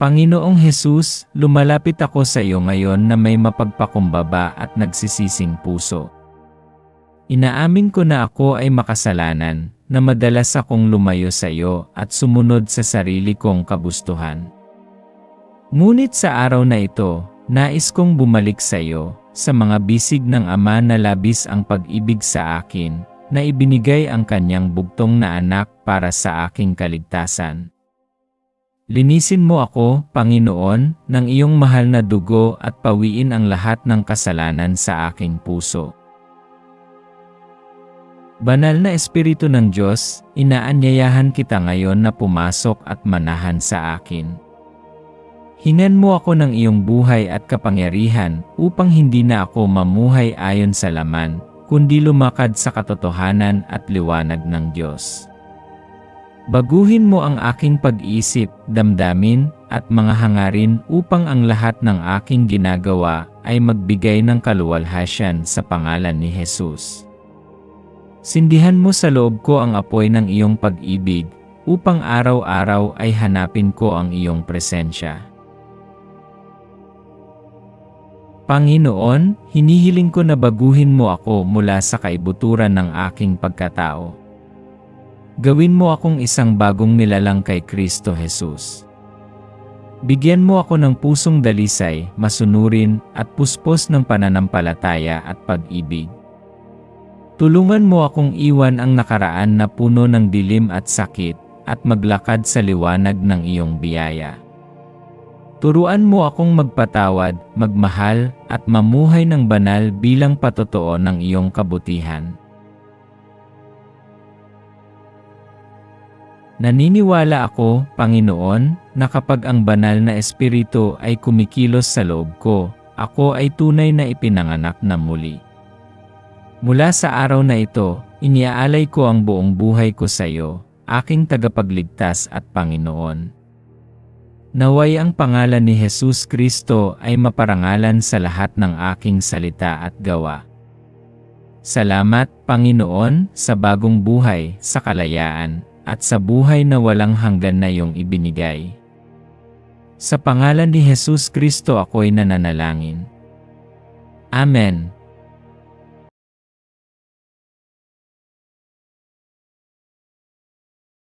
Panginoong Hesus, lumalapit ako sa iyo ngayon na may mapagpakumbaba at nagsisising puso. Inaamin ko na ako ay makasalanan, na madalas akong lumayo sa iyo at sumunod sa sarili kong kabustuhan. Ngunit sa araw na ito, nais kong bumalik sa iyo, sa mga bisig ng Ama na labis ang pag-ibig sa akin, na ibinigay ang kanyang bugtong na anak para sa aking kaligtasan. Linisin mo ako, Panginoon, ng iyong mahal na dugo at pawiin ang lahat ng kasalanan sa aking puso. Banal na Espiritu ng Diyos, inaanyayahan kita ngayon na pumasok at manahan sa akin. Hinan mo ako ng iyong buhay at kapangyarihan upang hindi na ako mamuhay ayon sa laman, kundi lumakad sa katotohanan at liwanag ng Diyos. Baguhin mo ang aking pag-isip, damdamin, at mga hangarin upang ang lahat ng aking ginagawa ay magbigay ng kaluwalhasyan sa pangalan ni Jesus. Sindihan mo sa loob ko ang apoy ng iyong pag-ibig upang araw-araw ay hanapin ko ang iyong presensya. Panginoon, hinihiling ko na baguhin mo ako mula sa kaibuturan ng aking pagkatao. Gawin mo akong isang bagong nilalang kay Kristo Jesus. Bigyan mo ako ng pusong dalisay, masunurin, at puspos ng pananampalataya at pag-ibig. Tulungan mo akong iwan ang nakaraan na puno ng dilim at sakit, at maglakad sa liwanag ng iyong biyaya. Turuan mo akong magpatawad, magmahal, at mamuhay ng banal bilang patotoo ng iyong kabutihan. Naniniwala ako, Panginoon, na kapag ang banal na espiritu ay kumikilos sa loob ko, ako ay tunay na ipinanganak na muli. Mula sa araw na ito, iniaalay ko ang buong buhay ko sa iyo, aking tagapagligtas at Panginoon. Naway ang pangalan ni Jesus Kristo ay maparangalan sa lahat ng aking salita at gawa. Salamat, Panginoon, sa bagong buhay, sa kalayaan, at sa buhay na walang hanggan na iyong ibinigay. Sa pangalan ni Jesus Kristo ako'y nananalangin. Amen.